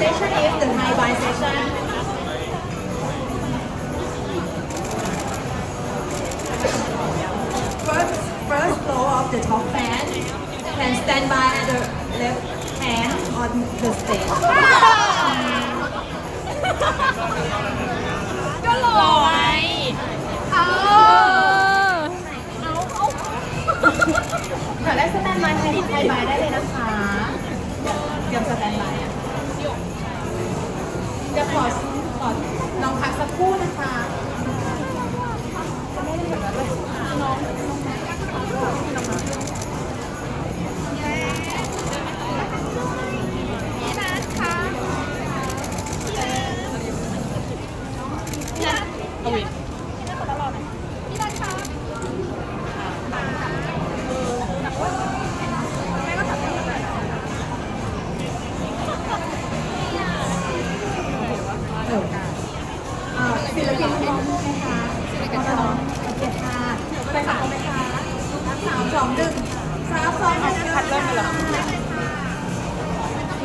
session is the Thai by session. First, first floor of the top fan can stand by at the left hand on the stage. ก็หล่อไงเออค่ะและสแตนบายไทยไทยบายได้เลยนะคะ ยวขอขอน้องพักสักครู่นะคะพี่นัทคะพี่นัทเอาอีก อ่อศิลปินพร้อมไหมคะศิลปินพร้อมโอเคค่ะไปค่ะไปค่ะสามสองหนึ่งสามสองหนึ่งคัดเริ่มไปแล้ว